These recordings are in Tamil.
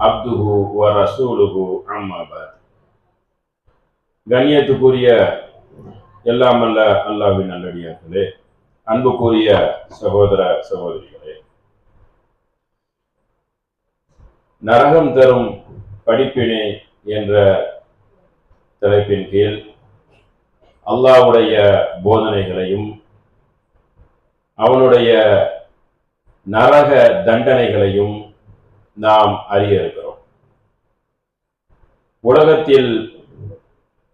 அப்துஹு வ ரசூலுஹு அம்மாபாத் கண்ணியத்துக்குரிய எல்லாம் அல்ல அல்லாவின் நல்லடியார்களே அன்புக்குரிய சகோதர சகோதரிகளே. நரகம் தரும் படிப்பினை என்ற தலைப்பின் கீழ் அல்லாவுடைய போதனைகளையும் அவனுடைய நரக தண்டனைகளையும் நாம் அறிய இருக்கிறோம். உலகத்தில்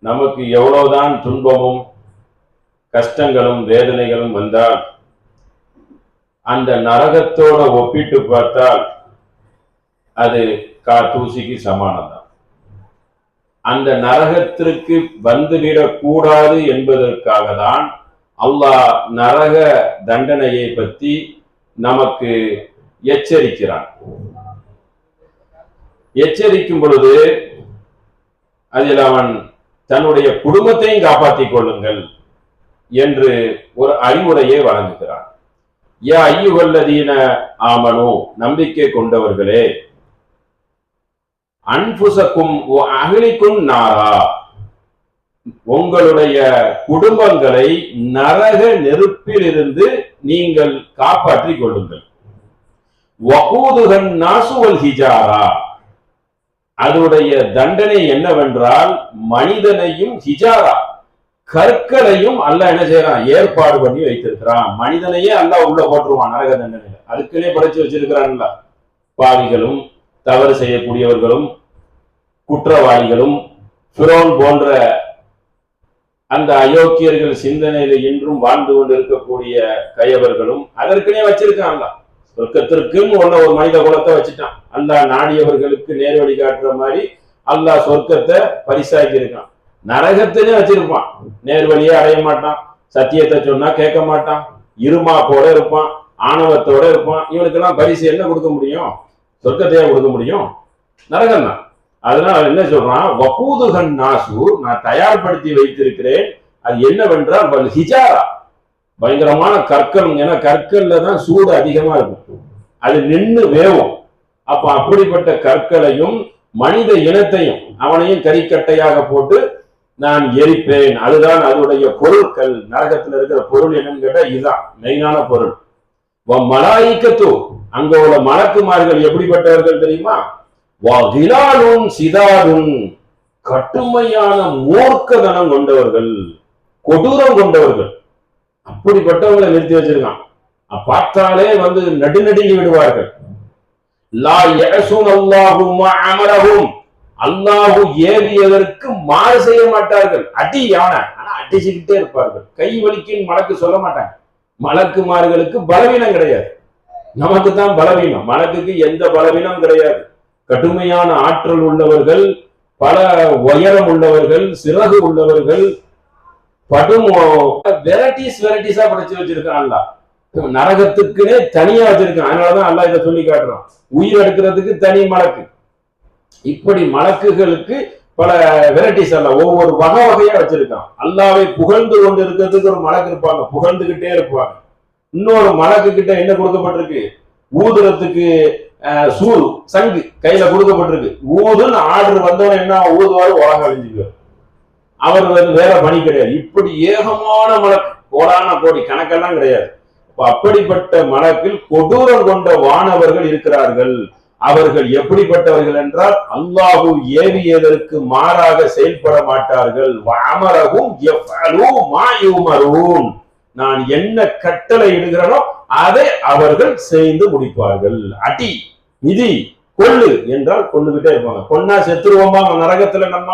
நமக்கு எவ்வளவுதான் துன்பமும் கஷ்டங்களும் வேதனைகளும் வந்தால் அந்த நரகத்தோட ஒப்பிட்டு பார்த்தால் அது கா தூசிக்கு சமானம்தான். அந்த நரகத்திற்கு வந்துவிடக்கூடாது என்பதற்காக தான் அல்லாஹ் நரக தண்டனையை பற்றி நமக்கு எச்சரிக்கிறான். எச்சரிக்கும் பொழுது அதில் அவன் தன்னுடைய குடும்பத்தையும் காப்பாற்றிக் கொள்ளுங்கள் என்று ஒரு அறிவுரையை வழங்குகிறான். யா ஐயுகல்லதீன ஆமனு நம்பிக்கை கொண்டவர்களே அன்புசக்கும் அகிலிக்கும் நாரா உங்களுடைய குடும்பங்களை நரக நெருப்பிலிருந்து நீங்கள் காப்பாற்றிக் கொள்ளுங்கள். வகூதுகன் நாசுவல் ஹிஜாரா அதனுடைய தண்டனை என்னவென்றால் மனிதனையும் ஹிஜாரா கற்களையும் அல்ல என்ன செய்யறான்? ஏற்பாடு பண்ணி வைத்திருக்கிறான். மனிதனையே அல்ல உள்ள போட்டுருவான் நரக தண்டனையில. அதுக்குன்னே படைச்சு வச்சிருக்கிறான்ல. பாவிகளும் தவறு செய்யக்கூடியவர்களும் குற்றவாளிகளும் புரோன் போன்ற அந்த அயோக்கியர்கள் சிந்தனையில இன்றும் வாழ்ந்து கொண்டு இருக்கக்கூடிய கயவர்களும் அதற்குனே வச்சிருக்கான்ல சொர்க்கத்திற்கும் உள்ள ஒரு மனித குலத்தை வச்சுட்டான். அல்லாஹ் நாடியவர்களுக்கு நேர் வழி காட்டுற மாதிரி அல்லாஹ் சொர்க்கத்தை பரிசாக்கி இருக்கான் நரகத்தினே வச்சிருப்பான். நேர் வழியே அடைய மாட்டான். சத்தியத்தை சொன்னா கேட்க மாட்டான். இருமாப்போட இருப்பான். ஆணவத்தோட இருப்பான். இவனுக்கெல்லாம் பரிசு என்ன கொடுக்க முடியும்? சொர்க்கத்தையே கொடுக்க முடியும்? நரகம் தான் அதனால என்ன சொல்றான்? வகூதுகன் நாசு நான் தயார்படுத்தி வைத்திருக்கிறேன். அது என்னவென்றால் ஹிஜாரா. பயங்கரமான கற்கள் ஏன்னா கற்கல்ல தான் சூடு அதிகமா இருக்கும். அது நின்று வேவும். அப்ப அப்படிப்பட்ட கற்களையும் மனித இனத்தையும் அவனையும் கறிக்கட்டையாக போட்டு நான் எரிப்பேன். அதுதான் அதனுடைய பொருட்கள். நரகத்தில் இருக்கிற பொருள் என்னன்னு கேட்டா இதுதான் மெயினான பொருள். மலாய்க்கத்து அங்க உள்ள மலக்குமார்கள் எப்படிப்பட்டவர்கள் தெரியுமா? வகிலாலும் சிதாரும் கட்டுமையான மூர்க்கதனம் கொண்டவர்கள் கொடூரம் கொண்டவர்கள். அப்படிப்பட்டவங்களை நிறுத்தி வச்சிருக்கான். பார்த்தாலே வந்து நடுநடுங்கி விடுவார்கள். லா யஸுன் அல்லாஹும் அமரஹும் அல்லாஹு ஏவியதற்கு மாறு செய்ய மாட்டார்கள். அடி யானை ஆனா அடிச்சுக்கிட்டே இருப்பார்கள். கை வலிக்குன்னு மலக்கு சொல்ல மாட்டாங்க. மலக்குமார்களுக்கு பலவீனம் கிடையாது. நமக்கு தான் பலவீனம். மலக்குக்கு எந்த பலவீனம் கிடையாது. கடுமையான ஆற்றல் உள்ளவர்கள் பல உயரம் உள்ளவர்கள் சிறகு உள்ளவர்கள் படும் வெரைட்டிஸ் வெரைட்டிஸா படைச்சு வச்சிருக்கான் அல்லா நரகத்துக்குன்னே தனியா வச்சிருக்கான் அதனாலதான் அல்லா இதை சொல்லி காட்டுறான். உயிர் எடுக்கிறதுக்கு தனி மலக்கு. இப்படி மலக்குகளுக்கு பல வெரைட்டிஸ் அல்ல. ஒவ்வொரு வகை வகையா வச்சிருக்கான். அல்லாவை புகழ்ந்து கொண்டு இருக்கிறதுக்கு ஒரு மலக்கு இருப்பாங்க. புகழ்ந்துகிட்டே இருப்பாங்க. இன்னொரு மலக்கு கிட்ட என்ன கொடுக்கப்பட்டிருக்கு? ஊதுறதுக்கு சூர் சங்கு கையில கொடுக்கப்பட்டிருக்கு. ஊதுன்னு ஆர்டர் வந்தவன் என்ன ஊதுவாரு உலக அழிஞ்சுக்குவார். அவர் வந்து வேற பணி கிடையாது. இப்படி ஏகமான மலக்கு கோடான கோடி கணக்கெல்லாம் கிடையாது. அப்படிப்பட்ட மலக்கில் கொடூரம் கொண்ட வானவர்கள் இருக்கிறார்கள். அவர்கள் எப்படிப்பட்டவர்கள் என்றால் அல்லாஹு ஏவியதற்கு மாறாக செயல்பட மாட்டார்கள். அமரவும் மாயுமரும் நான் என்ன கட்டளை இடுகிறனோ அதை அவர்கள் செய்து முடிப்பார்கள். அடி மிதி கொள்ளு என்றால் கொண்டுகிட்டே இருப்பாங்க. கொன்னா செத்துருவோமா? நரகத்துல நம்ம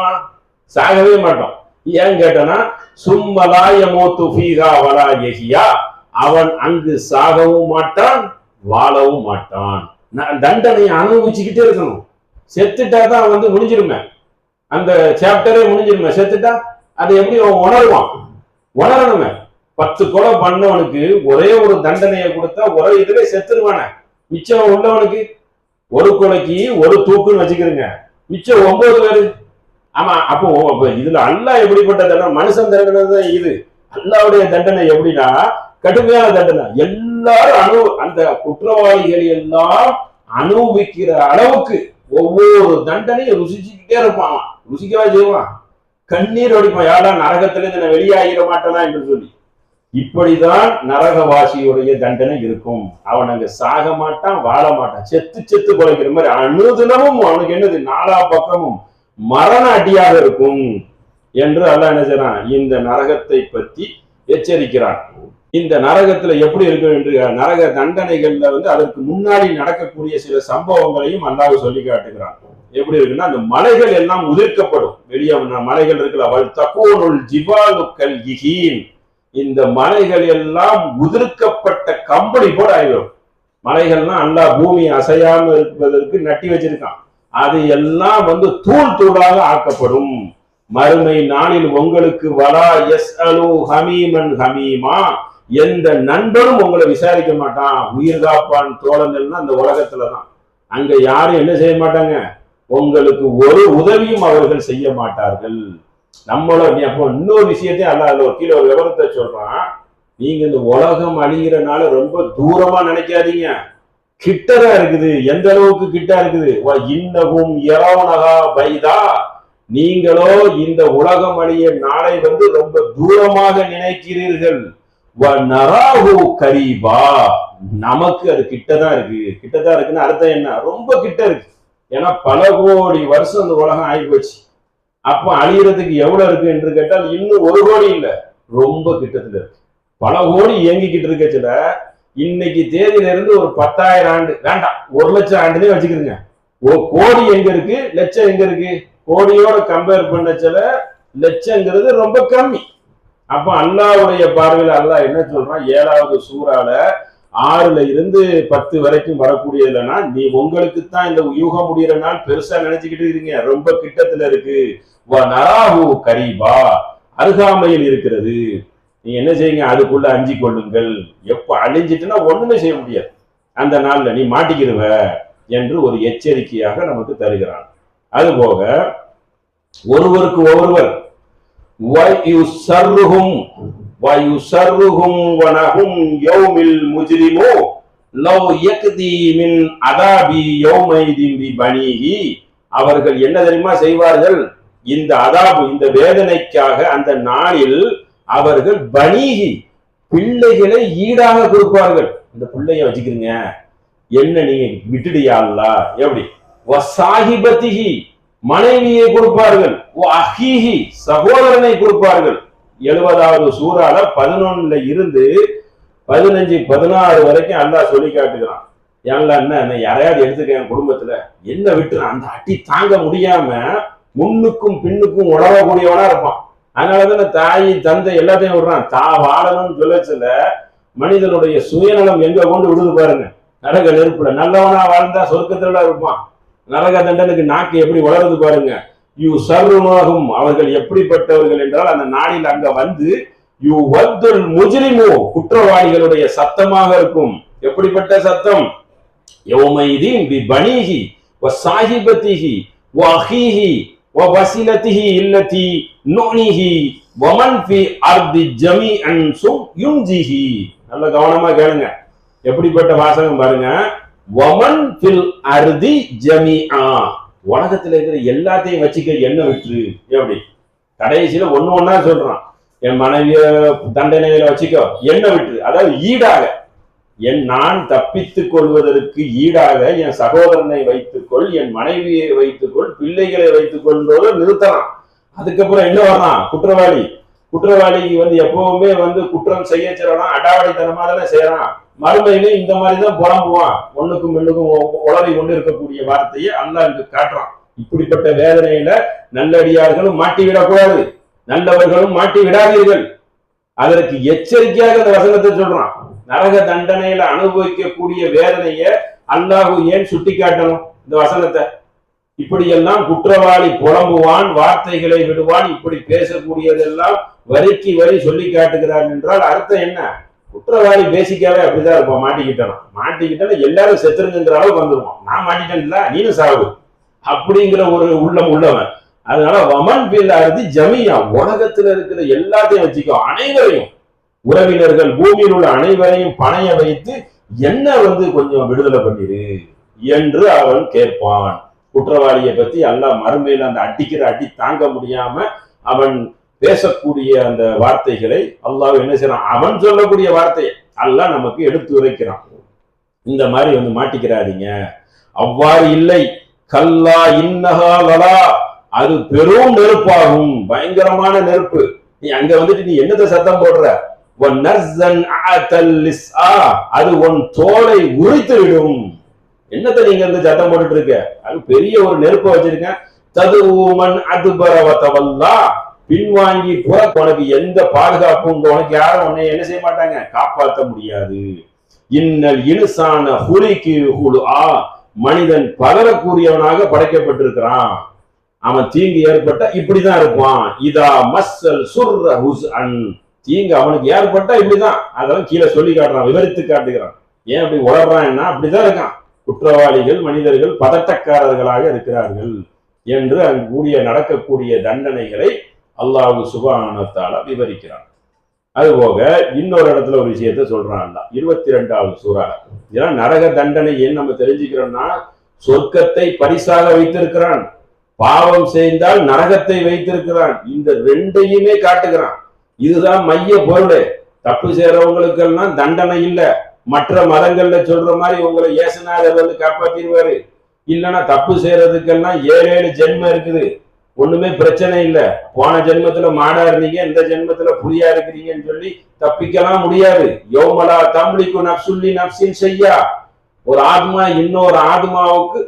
சாகவே மாட்டோம். ஏன் கேட்டனா சும்மலாய மோத்து ஃபீகா வலா எஹியா அவன் அங்கு சாகவும் மாட்டான் வாழவும் மாட்டான். நான் தண்டனையை அனுபவிச்சுக்கிட்டே இருக்கணும். செத்துட்டா தான் வந்து முடிஞ்சிருமே அந்த சாப்டரே முடிஞ்சிருமே செத்துட்டா அதை எப்படி அவன் உணருவான்? உணரணுமே. பத்து கொலை பண்ணவனுக்கு ஒரே ஒரு தண்டனையை கொடுத்தா ஒரே இதுல செத்துருவானே. மிச்சம் உள்ளவனுக்கு ஒரு கொலைக்கு ஒரு தூக்குன்னு வச்சுக்கிறேங்க மிச்சம் ஒன்பது பேரு ஆமா அப்போ இதுல அல்லா எப்படிப்பட்ட தண்டனை மனுஷன் தண்டனை தான் இது? அல்லாவுடைய தண்டனை எப்படின்னா கடுமையான தண்டனை. எல்லாரும் அனு அந்த குற்றவாளிகள் எல்லாம் அனுபவிக்கிற அளவுக்கு ஒவ்வொரு தண்டனையும் ருசிச்சுக்கிட்டே இருப்பான் ருசிக்கவா செய்வான்? கண்ணீர் வடிப்பான். யாரா நரகத்துல இருந்து வெளியாகிட மாட்டேனா என்று சொல்லி. இப்படிதான் நரகவாசியுடைய தண்டனை இருக்கும். அவன் அங்க சாக மாட்டான் வாழ மாட்டான். செத்து செத்து குறைக்கிற மாதிரி அனுதினமும் அவனுக்கு என்னது? நாலா பக்கமும் மரண அடியாக இருக்கும் என்று அல்ல என்ன செய்யறான்? இந்த நரகத்தை பற்றி எச்சரிக்கிறான். இந்த நரகத்துல எப்படி இருக்கும் என்று நரக தண்டனைகள்ல வந்து அதற்கு முன்னாடி நடக்கக்கூடிய சில சம்பவங்களையும் அல்லாஹ் சொல்லி காட்டுகிறான். எப்படி இருக்குன்னா அந்த மலைகள் எல்லாம் உதிர்க்கப்படும். வெளியே மலைகள் இருக்குல்ல அவள் தகோனுள் ஜிபாலுக்கல் இஹீன். இந்த மலைகள் எல்லாம் உதிர்க்கப்பட்ட கம்பளி போல ஆயிடும் மலைகள்லாம் அல்லா பூமி அசையாம இருப்பதற்கு நட்டி வச்சிருக்கான். அது எல்லாம் வந்து தூள் தூளாக ஆக்கப்படும். மறுமை நாளில் உங்களுக்கு வரா எஸ் அலு ஹமீமன் ஹமீமா. எந்த நண்பனும் உங்களை விசாரிக்க மாட்டான். உயிர் காப்பான் தோழங்கள்னா அந்த உலகத்துலதான் அங்க யாரும் என்ன செய்ய மாட்டாங்க? உங்களுக்கு ஒரு உதவியும் அவர்கள் செய்ய மாட்டார்கள். நம்மள அப்போ இன்னொரு விஷயத்தையும் அல்ல அதுல ஒரு கீழே ஒரு விவரத்தை சொல்றான். நீங்க இந்த உலகம் அழிகிறனால ரொம்ப தூரமா நினைக்காதீங்க. கிட்டதான் இருக்குது? எந்த அளவுக்கு கிட்ட இருக்குது? இன்னகும் இரவுனகா பைதா. நீங்களோ இந்த உலகம் அழிய நாளை வந்து ரொம்ப தூரமாக நினைக்கிறீர்கள். வ நராஹு கரீபா. நமக்கு அது கிட்டதான் இருக்கு. கிட்டதான் இருக்குன்னு அர்த்தம் என்ன? ரொம்ப கிட்ட இருக்கு. ஏன்னா பல கோடி வருஷம் அந்த உலகம் ஆகி போச்சு அப்ப அழியறதுக்கு எவ்வளவு இருக்கு என்று கேட்டால் இன்னும் ஒரு கோடி இல்லை. ரொம்ப கிட்டத்துல இருக்கு. பல கோடி இயங்கிக்கிட்டு இருக்கச்சுல இன்னைக்கு தேதியில இருந்து ஒரு பத்தாயிரம் ஆண்டு வேண்டாம் ஒரு லட்சம் ஆண்டுனே வச்சுக்கிறீங்க ஓ கோடி எங்க இருக்கு? லட்சம் எங்க இருக்கு? கோடியோட கம்பேர் பண்ணச்சல லட்சங்கிறது ரொம்ப கம்மி. அப்ப அல்லாவுடைய பார்வையில அல்லாஹ் என்ன சொல்றான்? ஏழாவது சூறால ஆறுல இருந்து பத்து வரைக்கும் வரக்கூடியதுலனா நீ உங்களுக்கு தான் இந்த யூகம் முடியிற நாள் பெருசா நினைச்சுக்கிட்டு இருக்கீங்க. ரொம்ப கிட்டத்துல இருக்கு. வ நராஹு கரீபா. அருகாமையில் இருக்கிறது. நீ என்ன செய்யுங்க? அதுக்குள்ள அஞ்சு கொள்ளுங்கள். எப்போ அழிஞ்சிட்டுன்னா ஒண்ணுமே செய்ய முடியாது. அந்த நாள்ல நீ மாட்டிக்கிடுவ என்று ஒரு எச்சரிக்கையாக நமக்கு தருகிறான். அதுபோக ஒருவருக்கு ஒருவர் வயு சர்ருகும் வயு சர்ருகும் வனகும் யோமில் முஜிரிமோ லவ் யக்தி மின் அதாபி யோமைதின் பணிகி அவர்கள் என்ன தெரியுமா செய்வார்கள்? இந்த அதாபு இந்த வேதனைக்காக அந்த நாளில் அவர்கள் பனீகி பிள்ளைகளை ஈடாக கொடுப்பார்கள். இந்த பிள்ளைய வச்சுக்கிறீங்க. என்ன நீங்க விட்டுடியாங்களா எப்படி? சாஹிபத்திகி மனைவியை கொடுப்பார்கள். ஓ அஹீஹி சகோதரனை கொடுப்பார்கள். எழுபதாவது சூறால பதினொன்னுல இருந்து பதினஞ்சு பதினாறு வரைக்கும் அல்லாஹ் சொல்லி காட்டுகிறான். ஏன்ல என்ன? என்ன யாரையாவது எடுத்துக்க என் குடும்பத்துல? என்ன விட்டுறான் அந்த அட்டி தாங்க முடியாம முன்னுக்கும் பின்னுக்கும் உழவக்கூடியவனா இருப்பான். அதனாலதான் தாய் தந்தை எல்லாத்தையும் விடுறான். தா வாழணும்னு சொல்லச்சுல மனிதனுடைய சுயநலம் எங்க கொண்டு விடுது பாருங்க. நரக நெருப்புல நல்லவனா வாழ்ந்தா சொர்க்கத்துல இருப்பான். நரக தண்டனுக்கு நாக்கு எப்படி வளருது பாருங்க. யூ சர்வமாகும் அவர்கள் எப்படிப்பட்டவர்கள் என்றால் அந்த நாளில் அங்க வந்து யூ வத்துல் முஜ்ரிமு குற்றவாளிகளுடைய சத்தமாக இருக்கும். எப்படிப்பட்ட சத்தம்? யௌமைதீன் பி பணிஹி வ சாஹிபத்திஹி வ அஹீஹி வ வசிலத்திஹி இல்லதி நுனிஹி வமன் ஃபி அர்தி ஜமீஅன் சும் யுன்ஜிஹி நல்ல கவனமா கேளுங்க. எப்படிப்பட்ட வாசகம் பாருங்க. வமன் ஃபில் அர்தி ஜமீஆ உலகத்துல இருக்கிற எல்லாத்தையும் வச்சுக்க என்ன விட்டுரு எப்படி? கடைசியில ஒண்ணு ஒண்ணா சொல்றான். என் மனைவிய தண்டனையில வச்சுக்கோ. என்ன விட்டுரு அதாவது ஈடாக. என் நான் தப்பித்துக் கொள்வதற்கு ஈடாக என் சகோதரனை வைத்துக்கொள் என் மனைவியை வைத்துக்கொள் பிள்ளைகளை வைத்துக்கொள்றத நிறுத்தலாம். அதுக்கப்புறம் என்ன வரலாம்? குற்றவாளி. குற்றவாளிக்கு வந்து எப்பவுமே வந்து குற்றம் செய்ய செய்யறான் அடாவடித்தனமா தானே செய்யறான். மறுமையிலே இந்த மாதிரி தான் புலம்புவான். ஒண்ணுக்கும் பெண்ணுக்கும் உளறி கொண்டு இருக்கக்கூடிய வார்த்தையை அல்லாஹ் இங்கு காட்டுறான். இப்படிப்பட்ட வேதனையில நல்லடியார்களும் மாட்டி விடக்கூடாது நல்லவர்களும் மாட்டி விடாதீர்கள் அதற்கு எச்சரிக்கையாக இந்த வசனத்தை சொல்றான். நரக தண்டனையில அனுபவிக்கக்கூடிய வேதனைய அல்லாஹு ஏன் சுட்டி காட்டணும் இந்த வசனத்தை. இப்படியெல்லாம் குற்றவாளி புலம்புவான் வார்த்தைகளை விடுவான் இப்படி பேசக்கூடியதெல்லாம் வரிக்கு வரி சொல்லி காட்டுகிறான் என்றால் அர்த்தம் என்ன? குற்றவாளி பேசிக்காவே அப்படிதான் இருப்பான் மாட்டிக்கிட்டோம் மாட்டிக்கிட்டா எல்லாரும் செத்துருங்கிற அளவுக்கு வந்துருவோம் நான் மாட்டிட்டேன்ல நீனும் சாவு. அப்படிங்கிற ஒரு உள்ளம் உள்ளவன். அதனால வமன் பில் அறுதி ஜமியா. உலகத்துல இருக்கிற எல்லாத்தையும் வச்சுக்கோ. அனைவரையும். உறவினர்கள் பூமியில் உள்ள அனைவரையும் பணைய வைத்து என்ன வந்து கொஞ்சம் விடுதலை பண்ணிரு என்று அவன் கேட்பான். குற்றவாளியை பத்தி எல்லாம் மறுமையில் அந்த அடிக்கிற அடி தாங்க முடியாம அவன் பேசக்கூடிய அந்த வார்த்தைகளை அல்லாஹ் என்ன செய்யறான்? அவன் சொல்லக்கூடிய வார்த்தையை அல்லாஹ் நமக்கு எடுத்து உரைக்கிறான். இந்த மாதிரி வந்து மாட்டிக்கிறாதீங்க. அவ்வாறு இல்லை. கல்லா இன்னஹா அது பெரும் நெருப்பாகும். பயங்கரமான நெருப்பு. நீ அங்க வந்துட்டு நீ என்னத்தை சத்தம் போடுற? அது உன் தோலை உரித்து விடும் என்னத்த நீங்க இருந்து சத்தம் போட்டுட்டு இருக்க அது பெரிய ஒரு நெருப்பை வச்சிருக்கேன் ததுவுமன் அது பரவத்தவல்லா பின்வாங்கி புற உனக்கு எந்த பாதுகாப்பும் உனக்கு யாரும் உன்னை என்ன செய்ய மாட்டாங்க? காப்பாற்ற முடியாது. இன்னல் இனுசான ஹுலிக்கு ஹுலு ஆ மனிதன் பகரக்கூடியவனாக படைக்கப்பட்டிருக்கிறான். அவன் தீங்கு ஏற்பட்டா இப்படிதான் இருப்பான். இதா மஸ்ஸல் சுர்ர ஹுஸ் அன் தீங்கு அவனுக்கு ஏற்பட்டா இப்படிதான். அதெல்லாம் கீழே சொல்லி காட்டுறான் விவரித்து காட்டுகிறான். ஏன் அப்படி உளறான்னா அப்படிதான் இருக்கான். குற்றவாளிகள் மனிதர்கள் பதட்டக்காரர்களாக இருக்கிறார்கள் என்று அங்கு கூடிய நடக்கக்கூடிய தண்டனைகளை அல்லாஹு சுபானத்தால விவரிக்கிறான். அதுபோக இன்னொரு இடத்துல ஒரு விஷயத்த சொல்றான் இருபத்தி ரெண்டாவது சூறா. இதெல்லாம் நரக தண்டனை ஏன் நம்ம தெரிஞ்சுக்கிறோம்னா சொர்க்கத்தை பரிசாக வைத்திருக்கிறான். பாவம் செய்தால் நரகத்தை வைத்திருக்கிறான். இந்த ரெண்டையுமே காட்டுகிறான். இதுதான் மைய பொருள் தப்பு செய்யறவங்களுக்கெல்லாம் தண்டனை இல்லை. மற்ற மதங்கள்ல சொல்ற மாதிரி உங்களை ஏசுநாதர் வந்து காப்பாத்திடுவாரு. இல்லைன்னா தப்பு செய்யறதுக்கெல்லாம் ஏழு ஏழு ஜென்மம் இருக்குது. ஒண்ணுமே பிரச்சனை இல்லை. போன ஜென்மத்துல மாடா இருந்தீங்க இந்த ஜென்மத்துல புலியா இருக்கிறீங்கன்னு சொல்லி தப்பிக்கலாம் முடியாது. யோமலா தம்பிக்கு நப்சுல்லி நப்சின் செய்யா. ஒரு ஆத்மா இன்னொரு ஆத்மாவுக்கு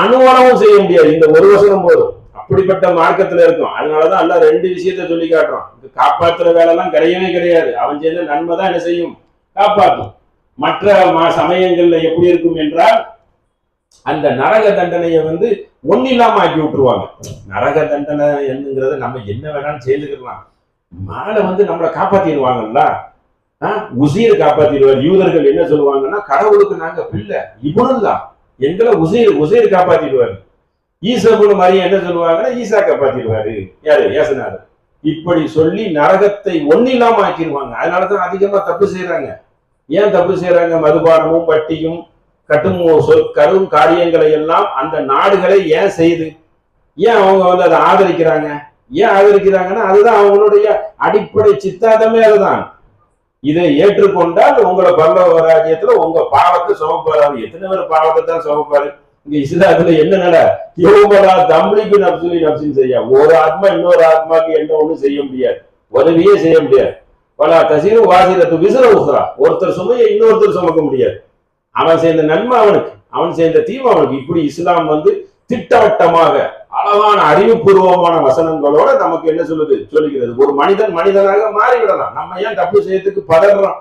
அனுவலமும் செய்ய முடியாது. இந்த ஒரு வசனம் போதும். அப்படிப்பட்ட மார்க்கத்துல இருக்கும். அதனாலதான் எல்லாம் ரெண்டு விஷயத்த சொல்லி காட்டுறான். காப்பாத்துற வேலை எல்லாம் கிடையவே கிடையாது. அவன் செய்த நன்மை தான் என்ன செய்யும்? காப்பாற்றும் மற்ற ம- சமயங்கள்ல எப்படி இருக்கும் என்றால் அந்த நரக தண்டனையை வந்து ஒன்னில்லாம ஆக்கி விட்டுருவாங்க. நரக தண்டனை என்னங்கிறத நம்ம என்ன வேணாலும் செய்துக்கலாம். மேல வந்து நம்மளை காப்பாத்திடுவாங்கல்ல? உசீர் காப்பாத்திடுவார். யூதர்கள் என்ன சொல்லுவாங்கன்னா கடவுளுக்கு நாங்க பிள்ளை இவனும் தான் எங்களை உசீர் உசீர் காப்பாத்திடுவாரு. ஈசபுனு மரியம் என்ன சொல்லுவாங்கன்னா ஈசா காப்பாத்திடுவாரு யாரு? ஏசனாரு இப்படி சொல்லி நரகத்தை ஒன்னில்லாம ஆக்கிடுவாங்க அதனாலதான் அதிகமா தப்பு செய்யறாங்க ஏன் தப்பு செய்யறாங்க மதுபானமும் பட்டியும் கட்டும் கரும் காரியங்களை எல்லாம் அந்த நாடுகளை ஏன் செய்யுது? ஏன் அவங்க வந்து அதை ஆதரிக்கிறாங்க? ஏன் ஆதரிக்கிறாங்கன்னா அதுதான் அவங்களுடைய அடிப்படை சித்தாந்தமே அதுதான். இதை ஏற்றுக்கொண்டால் உங்களை பல்லவ ராஜ்யத்துல உங்க பாவத்தை சுமப்பாரு எத்தனை பேர் பாவத்தை தான் சுமப்பாரு இங்க இஸ்லாத்துல என்ன நட யோகரா தம்பிக்கு நப்சுலி நப்சின் செய்ய. ஒரு ஆத்மா இன்னொரு ஆத்மாக்கு என்ன ஒண்ணும் செய்ய முடியாது. உதவியே செய்ய முடியாது. பல தசீரு வாசிரத்து விசிற உசுரா ஒருத்தர் சுமையை இன்னொருத்தர் சுமக்க முடியாது. அவன் சேர்ந்த நன்மை அவனுக்கு அவன் சேர்ந்த தீமை அவனுக்கு. இப்படி இஸ்லாம் வந்து திட்டவட்டமாக அழகான அறிவுபூர்வமான வசனங்களோட நமக்கு என்ன சொல்லுது? சொல்லுகிறது. ஒரு மனிதன் மனிதனாக மாறிவிடலாம். நம்ம ஏன் தப்பு செய்யறதுக்கு பதறோம்?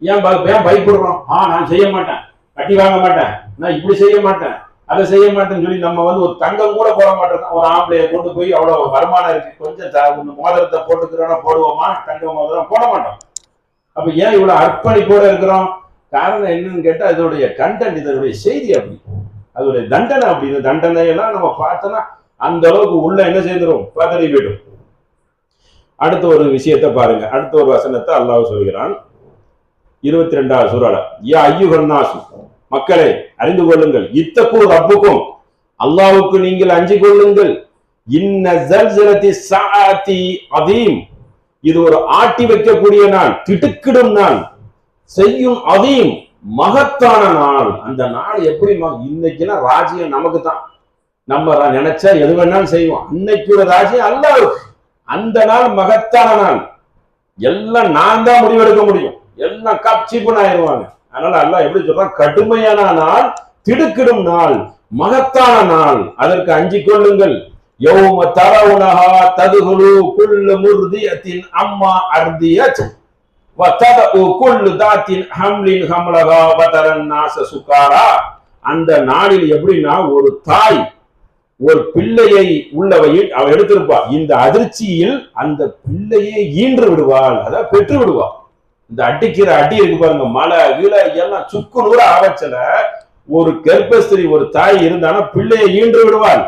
ஏன் ஏன் பயப்படுறோம்? ஆ நான் செய்ய மாட்டேன். கட்டி வாங்க மாட்டேன். நான் இப்படி செய்ய மாட்டேன். அதை செய்ய மாட்டேன்னு சொல்லி நம்ம வந்து ஒரு தங்கம் கூட போட மாட்டோம். ஒரு ஆம்பளைய கொண்டு போய் அவ்வளவு வருமானம் இருக்கு. கொஞ்சம் த- மோதிரத்தை போட்டுக்கிறோன்னா போடுவோமா? தங்க மோதிரம் போட மாட்டோம். அப்ப ஏன் இவ்வளவு அர்ப்பணிப்போட இருக்கிறோம்? காரணம் என்னன்னு கேட்டா இதோடைய கண்டென்ட் இதனுடைய செய்தி அப்படி. அதோடைய தண்டனை அப்படி. இந்த தண்டனையெல்லாம் நம்ம பார்த்தோம்னா அந்த அளவுக்கு உள்ள என்ன செய்திரும் பதறி விடும். அடுத்த ஒரு விஷயத்தை பாருங்க. அடுத்த ஒரு வசனத்தை அல்லாஹ் சொல்கிறான். இருபத்தி ரெண்டாவது சூறால யா ஐயுகன்னாசு மக்களை அறிந்து கொள்ளுங்கள். இத்தக்கு ரப்புக்கும் அல்லாவுக்கு நீங்கள் அஞ்சு கொள்ளுங்கள். இன்ன ஜல்சலத்தி சாத்தி அதீம். இது ஒரு ஆட்டி வைக்கக்கூடிய நாள் திடுக்கிடும் நாள். செய்யும் அதீம் மகத்தான நாள். அந்த நாள் எப்படி இன்னைக்குன்னா ராஜ்யம் நமக்கு தான் நம்ம நினைச்சா எது வேணாலும் செய்வோம். அன்னைக்குள்ள ராஜ்யம் அல்லாஹ்வுக்கு அந்த நாள் மகத்தான நாள். எல்லாம் நான் தான் முடிவெடுக்க முடியும். எல்லாம் கப்சிப்புன்னு ஆயிடுவாங்க. அதனால அல்லாஹ் எப்படி சொல்றான்? கடுமையான நாள் திடுக்கிடும் நாள் மகத்தான நாள். அதற்கு அஞ்சு கொள்ளுங்கள். யௌம தரவுனஹா ததுகுலு குல்லு முர்தியத்தின் அம்மா அர்தியத். வததஉ குல்லு தாத்தின் ஹம்லின் ஹம்லகா வதரன் நாச சுகாரா. அந்த நாளில் எப்படின்னா ஒரு தாய் ஒரு பிள்ளையை உள்ளவையில் அவ எடுத்திருப்பா. இந்த அதிர்ச்சியில் அந்த பிள்ளையை ஈன்று விடுவாள் அதை பெற்று விடுவாள். இந்த அடிக்கிற அடி இருக்கு பாருங்க மலை கீழே எல்லாம் சுக்கு நூற ஆவச்சல ஒரு கர்ப்பஸ்திரி ஒரு தாய் இருந்தானா பிள்ளையை ஈன்று விடுவாள்.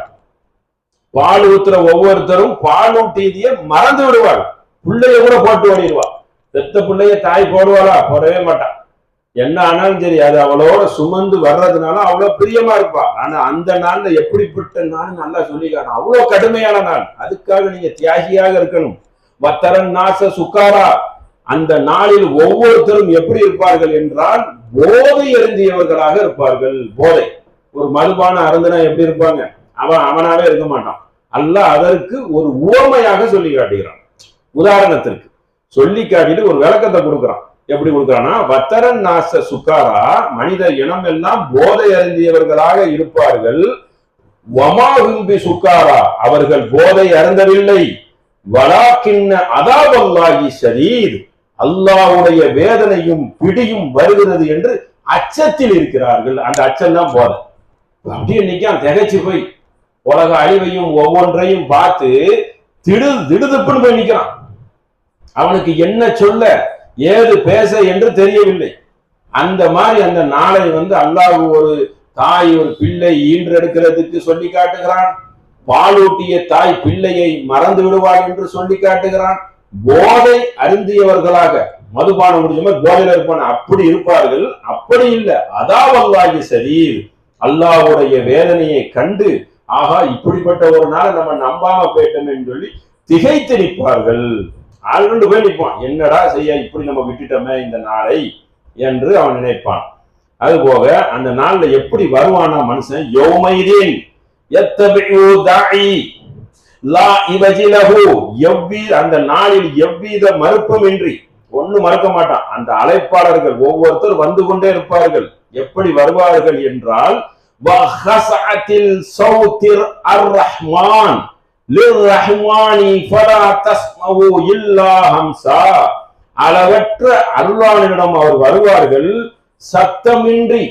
பால் ஊத்துற ஒவ்வொருத்தரும் பால் ஊட்டியதையே மறந்து விடுவாள். பிள்ளைய கூட போட்டு ஓடிடுவா. பெத்த பிள்ளைய தாய் போடுவாளா? போடவே மாட்டான் என்ன ஆனாலும் சரி அது அவளோட சுமந்து வர்றதுனால அவ்வளவு பிரியமா இருப்பா. ஆனா அந்த நாள்ல எப்படிப்பட்ட நாள் நல்லா சொல்லிக்காரன் அவ்வளவு கடுமையான நாள். அதுக்காக நீங்க தியாகியாக இருக்கணும். வத்தரன் நாச சுக்காரா? அந்த நாளில் ஒவ்வொருத்தரும் எப்படி இருப்பார்கள் என்றால் போதை அருந்தியவர்களாக இருப்பார்கள். போதை. ஒரு மதுபான அருந்தனா எப்படி இருப்பாங்க? அவன் அவனாவே இருக்க மாட்டான். அல்ல அதற்கு ஒரு உவமையாக சொல்லி காட்டுகிறான். உதாரணத்திற்கு சொல்லி காட்டிட்டு ஒரு விளக்கத்தை கொடுக்குறான். எப்படி கொடுக்குறான்னா வத்தரன் நாச சுக்காரா மனித இனம் எல்லாம் போதை அருந்தியவர்களாக இருப்பார்கள். வமாகும்பி சுக்காரா அவர்கள் போதை அருந்தவில்லை. வலாக்கின்ன அதாபல்லாகி சரீர் அல்லாவுடைய வேதனையும் பிடியும் வருகிறது என்று அச்சத்தில் இருக்கிறார்கள். அந்த அச்சம் தான் போதை. அப்படியே நிக்கான் திகைச்சு போய் உலக அழிவையும் ஒவ்வொன்றையும் பார்த்து திடு திடுதுப்புன்னு போய் நிக்கிறான். அவனுக்கு என்ன சொல்ல ஏது பேச என்று தெரியவில்லை. அந்த மாதிரி அந்த நாளை வந்து அல்லாஹ் ஒரு தாய் ஒரு பிள்ளை ஈன்றெடுக்கிறதுக்கு சொல்லி காட்டுகிறான். பாலூட்டிய தாய் பிள்ளையை மறந்து விடுவாள் என்று சொல்லி காட்டுகிறான். போதை அருந்தியவர்களாக மதுபானம் முடிஞ்ச மாதிரி போதையில இருப்பான அப்படி இருப்பார்கள். அப்படி இல்லை. அதாவல்லாகி சரி அல்லாவுடைய வேதனையை கண்டு ஆகா இப்படிப்பட்ட ஒரு நாள் நம்ம நம்பாம போயிட்டோம்னு சொல்லி திகைத்து நிற்பார்கள். ஆள்கொண்டு போய் நிற்பான். என்னடா செய்ய இப்படி நம்ம விட்டுட்டோமே இந்த நாளை என்று அவன் நினைப்பான். அதுபோக அந்த நாள்ல எப்படி வருவானா மனுஷன்? யோமைதீன். எத்தபிஉ தாஇ லா இவஜிலஹு எவ்வி அந்த நாளில் எவ்வித மறுப்புமின்றி. ஒண்ணு மறுக்க மாட்டான். அந்த அழைப்பாளர்கள் ஒவ்வொருத்தர் வந்து கொண்டே இருப்பார்கள் எப்படி வருவார்கள் என்றால் ரஹ்மான் தஸ்மவு இல்லா அளவற்ற அருளானிடம் அவர் வருவார்கள். சத்தமின்றி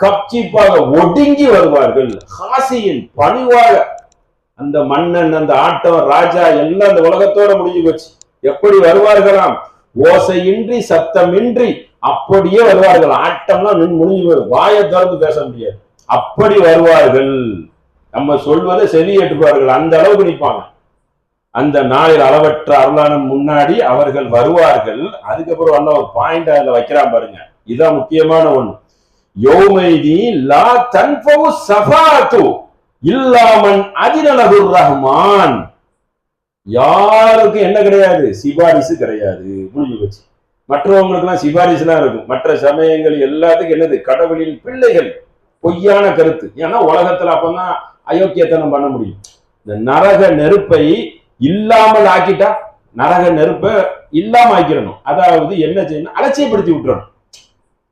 கப்சிப்பாக ஒடுங்கி வருவார்கள். ஹாசியின் பணிவாக அந்த மன்னன் அந்த ஆட்டம் ராஜா எல்லாம் அந்த உலகத்தோட முடிஞ்சு போச்சு. எப்படி வருவார்களாம்? ஓசையின்றி சத்தமின்றி அப்படியே வருவார்கள். ஆட்டம்லாம் முடிஞ்சு போயிடும். வாயை திறந்து பேச முடியாது. அப்படி வருவார்கள். நம்ம சொல்வதை செவி ஏற்றுப்பார்கள். அந்த அளவுக்கு நிற்பாங்க. அந்த நாளில் அளவற்ற அருளான முன்னாடி அவர்கள் வருவார்கள். அதுக்கப்புறம் வந்த ஒரு பாயிண்ட் அதுல வைக்கிறான் பாருங்க. இதுதான் முக்கியமான ஒண்ணு. யோமைதி லா தன்பவு சஃபாத்து. இல்லாமன் அதினலகுர் ரஹ்மான். யாருக்கும் என்ன கிடையாது? சிபாரிசு கிடையாது. முடிஞ்சு போச்சு. மற்றவங்களுக்குலாம் சிபாரிசுலாம் இருக்கும். மற்ற சமயங்கள் எல்லாத்துக்கும் என்னது? கடவுளின் பிள்ளைகள். பொய்யான கருத்து. ஏன்னா உலகத்துல அப்பதான் அயோக்கியத்தனம் பண்ண முடியும். இந்த நரக நெருப்பை இல்லாமல் ஆக்கிட்டா நரக நெருப்பை இல்லாம ஆக்கிடணும். அதாவது என்ன செய்யணும்? அலட்சியப்படுத்தி விட்டுறணும்.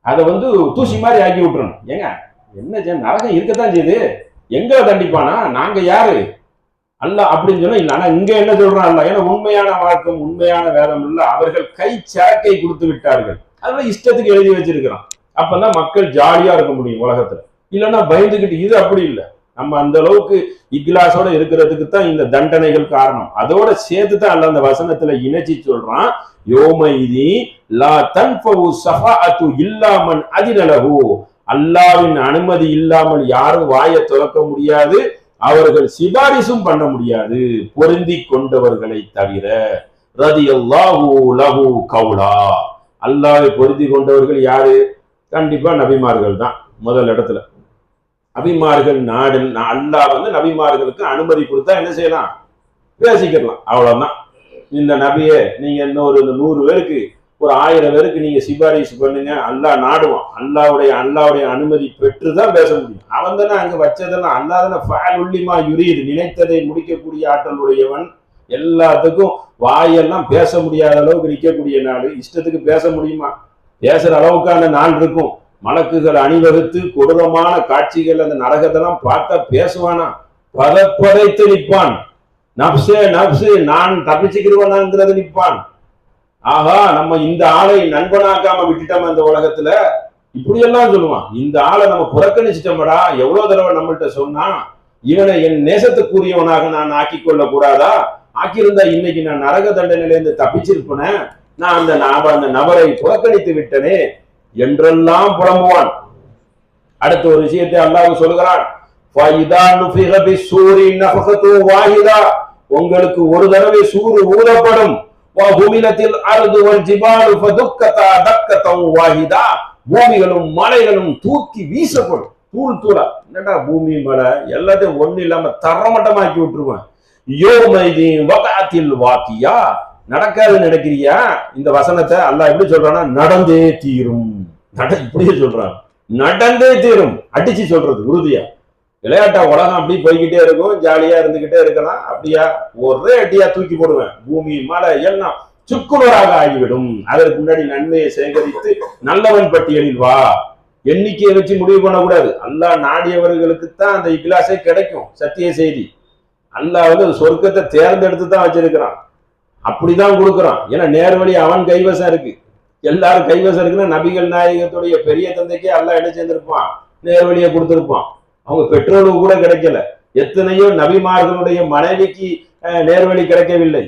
அதை வந்து தூசி மாதிரி ஆக்கி விட்டுறணும். ஏங்க என்ன செய்ய நரகம் இருக்கத்தான் செய்யுது. எங்களை தண்டிப்பானா? நாங்க யாரு? அல்ல அப்படின்னு சொன்னா இல்ல ஆனா இங்க என்ன சொல்றான் அல்ல? ஏன்னா உண்மையான வழக்கம் உண்மையான வேதம் இல்ல. அவர்கள் கை சாக்கை கொடுத்து விட்டார்கள். அதெல்லாம் இஷ்டத்துக்கு எழுதி வச்சிருக்கிறான். அப்பதான் மக்கள் ஜாலியா இருக்க முடியும் உலகத்துல. இல்லைன்னா பயந்துகிட்டு இது அப்படி இல்லை. நம்ம அந்த அளவுக்கு இக்லாஸோட இருக்கிறதுக்கு தான் இந்த தண்டனைகள் காரணம். அதோட சேர்த்து தான் அல்ல அந்த வசனத்துல இணைச்சி சொல்றான். யோமைதி லா தன்ஃபவு சஃபாஅத்து இல்லாமன் அதினலகு அல்லாவின் அனுமதி இல்லாமல் யாரும் வாயை துறக்க முடியாது. அவர்கள் சிபாரிசும் பண்ண முடியாது. பொருந்தி கொண்டவர்களை தவிர. ரதியல்லாஹு லஹு கவுலா. அல்லாவை பொருந்தி கொண்டவர்கள் யாரு? கண்டிப்பா நபிமார்கள் தான் முதல் இடத்துல. நபிமார்கள் நாடு அல்லாஹ் வந்து நபிமார்களுக்கு அனுமதி கொடுத்தா என்ன செய்யலாம்? பேசிக்கலாம். அவ்வளவுதான். இந்த நபியை நீங்க இன்னொரு இந்த நூறு பேருக்கு ஒரு ஆயிரம் பேருக்கு நீங்க சிபாரிசு பண்ணுங்க அல்லா நாடுவான். அல்லாவுடைய அல்லாவுடைய அனுமதி பெற்று தான் பேச முடியும். அவன் தானே அங்க வச்சதெல்லாம் அல்லா தானே ஃபேல் உள்ளிமா யுரீது நினைத்ததை முடிக்கக்கூடிய ஆற்றலுடையவன் எல்லாத்துக்கும் வாயெல்லாம் பேச முடியாத அளவுக்கு நிற்கக்கூடிய நாடு. இஷ்டத்துக்கு பேச முடியுமா? பேசுற அளவுக்கான நாள் இருக்கும். மலக்குகள் அணிவகுத்து கொடூரமான காட்சிகள் அந்த நரகத்தெல்லாம் பார்த்தா பேசுவானா? பதப்பதைத்து நிற்பான். நப்சே நப்சு நான் தப்பிச்சுக்கிறவனாங்கிறது நிற்பான். ஆஹா நம்ம இந்த ஆளை நண்பனாக்காம விட்டுட்டோம் அந்த உலகத்துல. இப்படி எல்லாம் சொல்லுவான். இந்த ஆளை நம்ம புறக்கணிச்சிட்டோம்டா எவ்வளவு தடவை நம்மள்கிட்ட சொன்னா இவனை என் நேசத்துக்குரியவனாக நான் ஆக்கி கொள்ள கூடாதா? ஆக்கியிருந்தா இன்னைக்கு நான் நரக தண்டனையிலிருந்து தப்பிச்சிருப்பேன். நான் அந்த நப- அந்த நபரை புறக்கணித்து விட்டனே என்றெல்லாம் புலம்புவான். அடுத்த ஒரு விஷயத்தை அல்லாஹ் சொல்கிறான் "ஃபைதா உங்களுக்கு ஒரு தடவை சூறு ஊதப்படும். வஹுமிலத்தில் அர்து வல் ஜிபாலு ஃபதுக்கதா தக்கத்தன் வாஹிதா. பூமிகளும் மலைகளும் தூக்கி வீசப்படும். தூள் தூளா. என்னடா பூமி மலை? எல்லாத்தையும் ஒண்ணு இல்லாம தரமட்டமாக்கி விட்டுருவேன். யோமைதி வகாத்தில் வாக்கியா? நடக்காதுன்னு நினைக்கிறியா? இந்த வசனத்தை அல்லாஹ் எப்படி சொல்றான்னா நடந்தே தீரும். நட இப்படியே சொல்றான். நடந்தே தீரும். அடிச்சு சொல்றது உறுதியா? விளையாட்டா உலகம் அப்படி போய்கிட்டே இருக்கும் ஜாலியா இருந்துகிட்டே இருக்கலாம். அப்படியா? ஒரே அடியா தூக்கி போடுவேன். பூமி மலை எல்லாம் சுக்குநூறாக ஆகிவிடும். அதற்கு முன்னாடி நன்மையை சேகரித்து நல்லவன் பட்டியலில் வா. எண்ணிக்கையை வச்சு முடிவு பண்ணக்கூடாது. அல்லா நாடியவர்களுக்கு தான் அந்த இகிலாசே கிடைக்கும். சத்திய செய்தி. அல்லா வந்து சொர்க்கத்தை தேர்ந்தெடுத்து தான் வச்சிருக்கிறான். அப்படிதான் கொடுக்குறான். ஏன்னா நேர்வழி அவன் கைவசம் இருக்கு. எல்லாரும் கைவசம் இருக்குன்னா நபிகள் நாயகத்துடைய பெரிய தந்தைக்கே அல்லா என்ன செய்திருப்பான் நேர்வழியை கொடுத்திருப்பான். அவங்க பெட்ரோலுக்கு கூட கிடைக்கல. எத்தனையோ நபிமார்களுடைய மனைவிக்கு அஹ், நேர்வழி கிடைக்கவில்லை.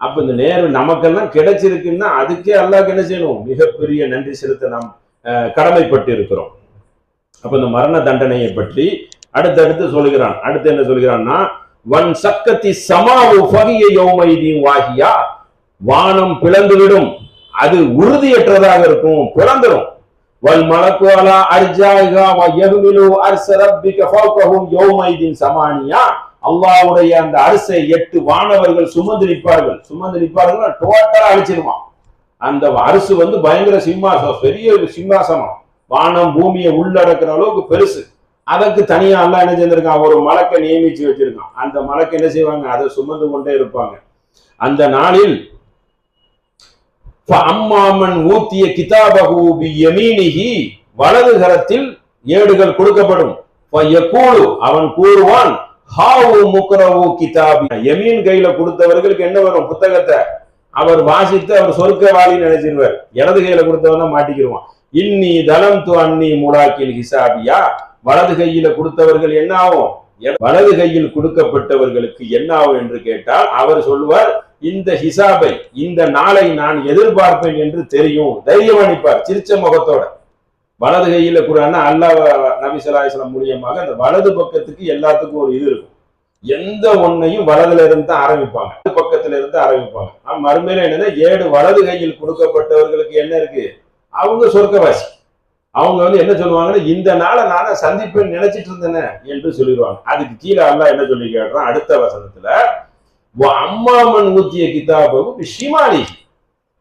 அப்ப இந்த நேர் நமக்கெல்லாம் கிடைச்சிருக்குன்னா அதுக்கே அல்லாஹ் என்ன செய்யணும்? மிகப்பெரிய நன்றி செலுத்த நாம் அஹ், கடமைப்பட்டு இருக்கிறோம் அப்ப இந்த மரண தண்டனையை பற்றி அடுத்தடுத்து சொல்லுகிறான். அடுத்து என்ன சொல்கிறான்னா வன் சக்கத்தி சமாவு பகிய யோமைதியும் வாகியா வானம் பிளந்துவிடும். அது உறுதியற்றதாக இருக்கும் பிளந்துடும் வல் على அலா அர்ஜாயிகா வ ربك فوقهم يومئذ سمانيا அல்லாவுடைய சமானியா அந்த அரசை எட்டு வானவர்கள் சுமந்து நிற்பார்கள் சுமந்து நிற்பார்கள் டோட்டலா அழிச்சிருவான் அந்த அரசு வந்து பயங்கர சிம்மாசனம் பெரிய ஒரு சிம்மாசனம் வானம் பூமியை உள்ளடக்கிற அளவுக்கு பெருசு அதற்கு தனியா எல்லாம் என்ன செஞ்சிருக்கான் ஒரு மலக்கை நியமிச்சு வச்சிருக்கான் அந்த மலக்கை என்ன செய்வாங்க அதை சுமந்து கொண்டே இருப்பாங்க அந்த நாளில் அம்மாமன் ஊத்திய கிதாபகு யமீனிஹி வலது கரத்தில் ஏடுகள் கொடுக்கப்படும். அவன் கூறுவான் ஹாவு முக்ரவு கிதாபி. யமீன் கையில கொடுத்தவர்களுக்கு என்ன வரும்? புத்தகத்தை. அவர் வாசித்து அவர் சொர்க்கவாளி நினைச்சிருவார். இடது கையில கொடுத்தவன் மாட்டிக்கிடுவான் மாட்டிக்கிருவான். இன்னி தலம் து அன்னி முலாக்கில் ஹிசாபியா. வலது கையில கொடுத்தவர்கள் என்ன ஆகும்? வலது கையில் கொடுக்கப்பட்டவர்களுக்கு என்ன ஆகும் என்று கேட்டால் அவர் சொல்வார் இந்த ஹிசாபை இந்த நாளை நான் எதிர்பார்ப்பேன் என்று தெரியும். தைரியம் அளிப்பார் சிரிச்ச முகத்தோட. வலது கையில குரான அல்லாஹ் நபி ஸல்லல்லாஹு மூலியமாக அந்த வலது பக்கத்துக்கு எல்லாத்துக்கும் ஒரு இது இருக்கும். எந்த ஒன்னையும் வலதுல இருந்து தான் ஆரம்பிப்பாங்க. வலது பக்கத்துல இருந்து ஆரம்பிப்பாங்க. ஆனா மறுமையில என்னன்னா ஏழு வலது கையில் கொடுக்கப்பட்டவர்களுக்கு என்ன இருக்கு? அவங்க சொர்க்கவாசி. அவங்க வந்து என்ன சொல்லுவாங்கன்னா இந்த நாளை நானே சந்திப்பேன் நினைச்சிட்டு இருந்தேனே என்று சொல்லிடுவாங்க. அதுக்கு கீழே அல்லாஹ் என்ன சொல்லி கேட்டுறான் அடுத்த வசனத்துல அம்மாமன் ஊத்திய கிதாபகு ஷிமாலி.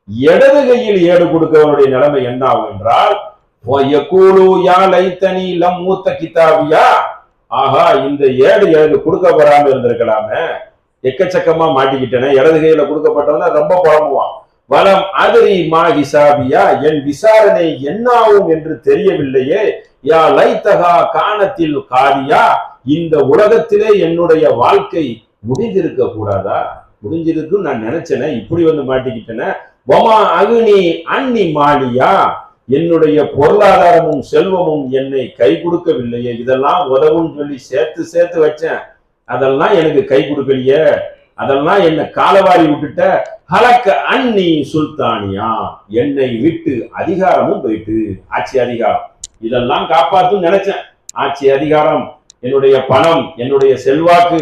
இடது கையில் ஏடு கொடுக்கிறவருடைய நிலைமை என்ன ஆகும் என்றால் யா மூத்த கிதாபியா? ஆஹா இந்த ஏடு எனக்கு கொடுக்கப்படாம இருந்திருக்கலாமே. எக்கச்சக்கமா மாட்டிக்கிட்டேனே. இடது கையில கொடுக்கப்பட்டவன ரொம்ப குழம்புவான். வலம் அதிரி மா ஹிசாபியா என் விசாரணை என்னாகும் என்று தெரியவில்லையே. யா லைத்தகா காணத்தில் காரியா இந்த உலகத்திலே என்னுடைய வாழ்க்கை முடிஞ்சிருக்க கூடாதா முடிஞ்சிருக்கும் நான் நினைச்சேனே இப்படி வந்து மாட்டிக்கிட்டேனே. ஒமா அகுனி அன்னி மாலியா என்னுடைய பொருளாதாரமும் செல்வமும் என்னை கை கொடுக்கவில்லையே. இதெல்லாம் உதவும் சொல்லி சேர்த்து சேர்த்து வச்சேன். அதெல்லாம் எனக்கு கை கொடுக்கலையே. அதெல்லாம் என்ன காலவாரி விட்டுட்ட. ஹலக்க அன்னி சுல்தானியா? என்னை விட்டு அதிகாரமும் போயிட்டு. ஆட்சி அதிகாரம். இதெல்லாம் காப்பாற்றும் நினைச்சேன். ஆட்சி அதிகாரம் என்னுடைய பணம் என்னுடைய செல்வாக்கு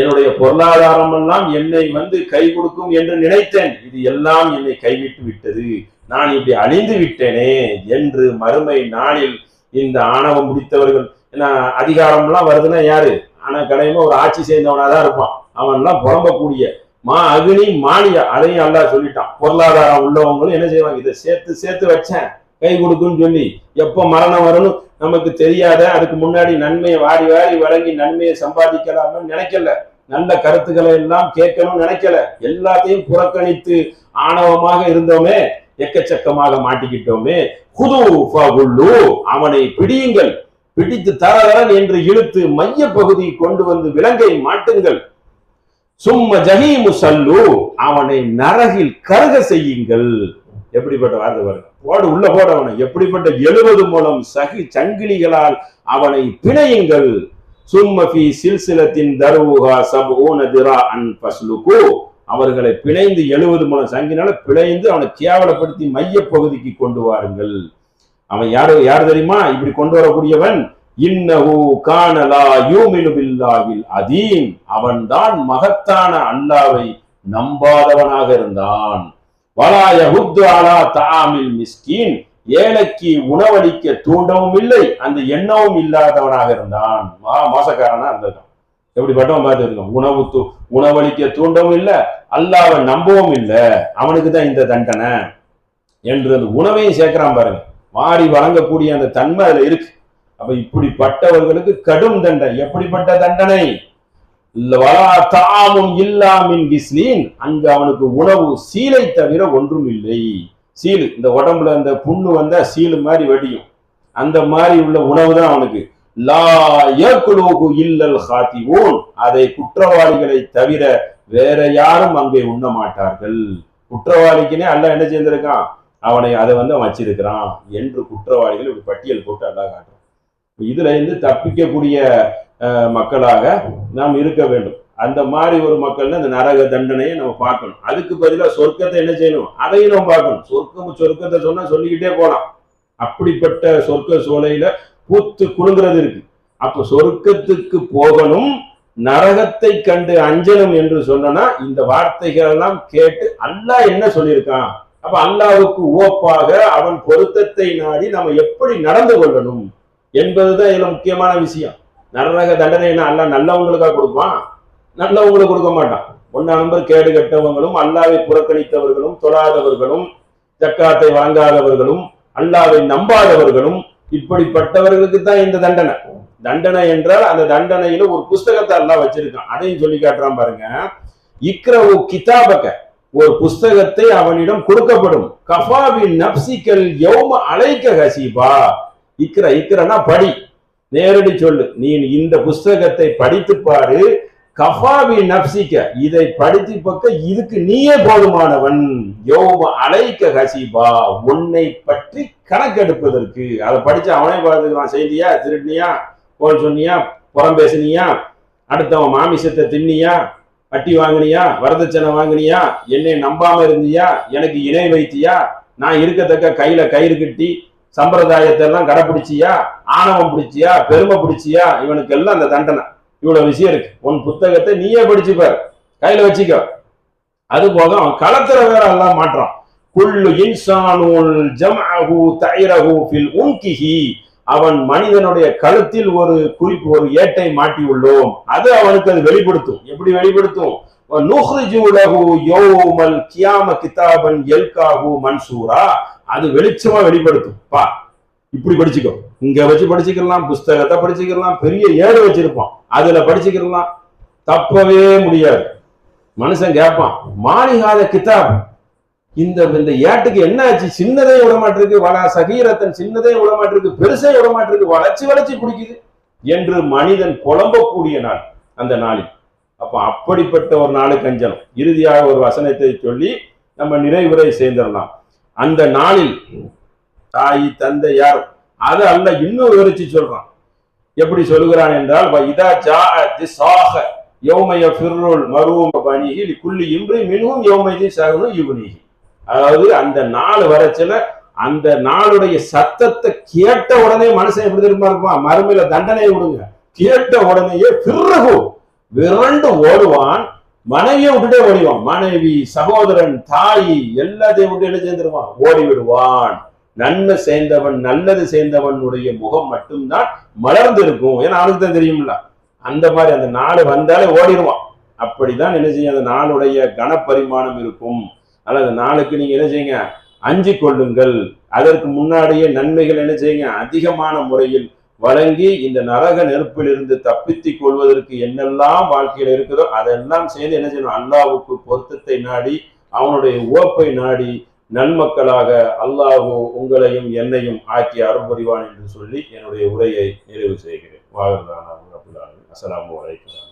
என்னுடைய பொருளாதாரம் எல்லாம் என்னை வந்து கை கொடுக்கும் என்று நினைத்தேன். இது எல்லாம் என்னை கைவிட்டு விட்டது. நான் இப்படி அழிந்து விட்டேனே என்று மறுமை நாளில் இந்த ஆணவம் முடித்தவர்கள் ஏன்னா அதிகாரம்லாம் வருதுன்னா யாரு? ஆனா கடையமா ஒரு ஆட்சி சேர்ந்தவனா தான் இருப்பான். அவன்லாம் புறம்பக்கூடிய மா அக்னி மானியா அதையும் அல்லாஹ் சொல்லிட்டான். பொருளாதாரம் உள்ளவங்களும் என்ன செய்வாங்க? இதை சேர்த்து சேர்த்து வச்சேன். கை கொடுக்குன்னு சொல்லி எப்போ மரணம் வரணும் நமக்கு தெரியாத அதுக்கு முன்னாடி நன்மையை வாரி வாரி வழங்கி நன்மையை சம்பாதிக்கலாம்னு நினைக்கல. நல்ல கருத்துக்களை எல்லாம் கேட்கணும்னு நினைக்கல. எல்லாத்தையும் புறக்கணித்து ஆணவமாக இருந்தோமே எக்கச்சக்கமாக மாட்டிக்கிட்டோமே. குது அவனை பிடியுங்கள். பிடித்து தரதரன் என்று இழுத்து மைய பகுதி கொண்டு வந்து விலங்கை மாட்டுங்கள். சும்ம ஜஹீமு சல்லு அவனை நரகில் கருக செய்யுங்கள். எப்படிப்பட்ட வார்த்தை பாருங்க. போடு உள்ள போட அவனை எப்படிப்பட்ட எழுவது மூலம் சகி சங்கிலிகளால் அவனை பிணையுங்கள். சும்மஃபி சில்சிலத்தின் தருவுகா சபூன திராஅன் பஸ்லுகு அவர்களை பிணைந்து எழுவது மூலம் சங்கினால பிழைந்து அவனை கேவலப்படுத்தி மைய பகுதிக்கு கொண்டு வாருங்கள். அவன் யாரு யார் தெரியுமா? இப்படி கொண்டு வரக்கூடியவன் இன்னஹு கானலா யூமினு பில்லாஹில் அதீம் அவன்தான் மகத்தான அல்லாவை நம்பாதவனாக இருந்தான். வலா யஹுத்து அலா தாமில் ஏழைக்கு உணவளிக்க தூண்டவும் இல்லை அந்த எண்ணமும் இல்லாதவனாக இருந்தான். மா மோசக்காரனா இருந்திருக்கான். எப்படிப்பட்டவன் பார்த்துருக்கோம் உணவு தூ உணவளிக்க தூண்டவும் இல்லை அல்லாவை நம்பவும் இல்லை. அவனுக்கு தான் இந்த தண்டனை என்று அந்த உணவையும் சேர்க்கிறான் பாருங்க. மாறி வழங்கக்கூடிய அந்த தன்மை அதுல இருக்கு. அப்ப இப்படிப்பட்டவர்களுக்கு கடும் தண்டனை. எப்படிப்பட்ட தண்டனை? தாமும் இல்லாமின் கிஸ்லீன் அங்கு அவனுக்கு உணவு சீலை தவிர ஒன்றும் இல்லை சீலு இந்த உடம்புல அந்த புண்ணு வந்தா சீலு மாதிரி வெடியும். அந்த மாதிரி உள்ள உணவு தான் அவனுக்கு. லா யக்குலூகு இல்லல் ஹாத்திவோன். அதை குற்றவாளிகளை தவிர வேற யாரும் அங்கே உண்ண மாட்டார்கள். குற்றவாளிக்குனே அல்ல என்ன செய்திருக்கான்? அவனை அதை வந்து அவன் வச்சிருக்கிறான் என்று குற்றவாளிகள் ஒரு பட்டியல் போட்டு அல்லா காட்டுறான். இதுல இருந்து தப்பிக்கக்கூடிய மக்களாக நாம் இருக்க வேண்டும். அந்த மாதிரி ஒரு மக்கள் அந்த நரக தண்டனையை நம்ம பார்க்கணும். அதுக்கு பதிலாக சொர்க்கத்தை என்ன செய்யணும்? அதையும் நம்ம பார்க்கணும். சொர்க்கம் சொர்க்கத்தை சொன்னா சொல்லிக்கிட்டே போகலாம் அப்படிப்பட்ட சொர்க்க சோலையில பூத்து குலுங்குறது இருக்கு. அப்ப சொர்க்கத்துக்கு போகணும் நரகத்தை கண்டு அஞ்சலும் என்று சொன்னா இந்த வார்த்தைகள் எல்லாம் கேட்டு அல்லாஹ் என்ன சொல்லியிருக்கான்? அப்ப அல்லாவுக்கு ஓப்பாக அவன் பொருத்தத்தை நாடி நம்ம எப்படி நடந்து கொள்ளணும்? என்பதுதான் இதுல முக்கியமான விஷயம். நரக தண்டனை அல்லா நல்லவங்களுக்காக நல்லவங்களுக்கா கொடுப்பான். நல்லவங்களுக்கு கொடுக்க மாட்டான். ஒன்னா நம்பர் கேடு கெட்டவங்களும் அல்லாவை புறக்கணித்தவர்களும் தொழாதவர்களும் ஜக்காத்தை வாங்காதவர்களும் அல்லாவை நம்பாதவர்களும் இப்படிப்பட்டவர்களுக்கு தான் இந்த தண்டனை. தண்டனை என்றால் அந்த தண்டனையில ஒரு புஸ்தகத்தை அல்லாஹ் வச்சிருக்கான். அதையும் சொல்லி காட்டுறான் பாருங்க. இக்ரவு கிதாபக. ஒரு புஸ்தகத்தை அவனிடம் கொடுக்கப்படும். கஃபாவின் நப்சிக்கல் யௌம அலைக்க ஹசீபா. இக்ர இக்ரனா படி. நேரடி சொல்லு. நீ இந்த புஸ்தகத்தை படித்து பாரு. கஃபாபி நப்சிக்க இதை படித்து பக்க இதுக்கு நீயே போதுமானவன். யோம அலைக்க ஹசீபா. உன்னை பற்றி கணக்கெடுப்பதற்கு. அதை படிச்சு அவனே பார்த்துக்கலாம் செய்தியா? திருடினியா? போல் சொன்னியா? புறம் பேசுனியா? அடுத்தவன் மாமிசத்தை தின்னியா? வட்டி வாங்கினியா? வரதட்சணை வாங்கினியா? என்னை நம்பாம இருந்தியா? எனக்கு இணை வைத்தியா? நான் இருக்கத்தக்க கையில கயிறு கட்டி சம்பிரதாயத்தை எல்லாம் கடைப்பிடிச்சியா? ஆணவம் பிடிச்சியா? பெருமை பிடிச்சியா? இவனுக்கு எல்லாம் அந்த தண்டனை. இவ்வளவு விஷயம் இருக்கு. உன் புத்தகத்தை நீயே படிச்சுப்பார் கையில வச்சுக்கோ. அது போக அவன் களத்துல வேற எல்லாம் மாற்றான் குள்ளு இன்சானுல் ஜம்அஹு தைரஹு ஃபில் உன்கிஹி அவன் மனிதனுடைய கழுத்தில் ஒரு குறிப்பு ஒரு ஏட்டை மாட்டி உள்ளோம். அது அவனுக்கு அது வெளிப்படுத்தும். எப்படி வெளிப்படுத்தும்? நுஹ்ரிஜு லஹு யௌமல் கியாம கிதாபன் யல்காஹு மன்சூரா. அது வெளிச்சமா வெளிப்படுத்தும். பா இப்படி படிச்சுக்கோ. இங்க வச்சு படிச்சுக்கலாம் புஸ்தகத்தை படிச்சுக்கலாம் பெரிய ஏடு வச்சிருப்பான். அதுல படிச்சுக்கலாம். தப்பவே முடியாது. மனுஷன் கேட்பான் மாளிகாத கிதாப். இந்த இந்த ஏட்டுக்கு என்ன ஆச்சு சின்னதே விட மாட்டிருக்கு வள சகீரத்தன் சின்னதே விட மாட்டிருக்கு பெருசே விட மாட்டிருக்கு வளைச்சு வளைச்சு குடிக்குது. என்று மனிதன் புலம்பக்கூடிய நாள் அந்த நாளில். அப்ப அப்படிப்பட்ட ஒரு நாளுக்கு அஞ்சனம் இறுதியாக ஒரு வசனத்தை சொல்லி நம்ம நிறைவுரை சேர்ந்துடலாம். அந்த நாளில் தாய் தந்தை யார்? அது அல்ல இன்னும் விவரிச்சு சொல்றான். எப்படி சொல்கிறான் என்றால் "வ இதா ஜாஅத் சாஹ யௌம யஃபிருல் மரூம் பனிஹி லிகுல்லி இம்ரி மின்ஹும் யௌமைதி சகுனு அதாவது அந்த நாள் வரச்சல அந்த நாளுடைய சத்தத்தை கேட்ட உடனே மனுஷன் எப்படி திரும்ப இருப்பான்? மறுமையில தண்டனை விடுங்க. கேட்ட உடனேயே பிறகு விரண்டு ஓடுவான். மனைவியை விட்டுட்டே ஓடிவான் மனைவி சகோதரன் தாய் எல்லாத்தையும் விட்டு என்ன சேர்ந்துருவான் ஓடி விடுவான் நன்மை சேர்ந்தவன் நல்லது சேர்ந்தவனுடைய முகம் மட்டும்தான் மலர்ந்து இருக்கும் ஏன்னா அவனுக்கு தான் தெரியும்ல. அந்த மாதிரி அந்த நாடு வந்தாலே ஓடிடுவான். அப்படிதான் என்ன செய்யும்? அந்த நாளுடைய கனப்பரிமாணம் இருக்கும். அதனால அந்த நாளுக்கு நீங்க என்ன செய்யுங்க? அஞ்சி கொள்ளுங்கள். அதற்கு முன்னாடியே நன்மைகள் என்ன செய்யுங்க? அதிகமான முறையில் வழங்கி இந்த நரக நெருப்பிலிருந்து தப்பித்துக் கொள்வதற்கு என்னெல்லாம் வாழ்க்கையில் இருக்குதோ அதெல்லாம் செய்து என்ன செய்யணும்? அல்லாவுக்கு பொருத்தத்தை நாடி அவனுடைய ஓப்பை நாடி நன்மக்களாக அல்லாஹு உங்களையும் என்னையும் ஆக்கி அருள்புரிவான் என்று சொல்லி என்னுடைய உரையை நிறைவு செய்கிறேன். வாழ்கிறான் அஸ்லாம் வலைக்கம்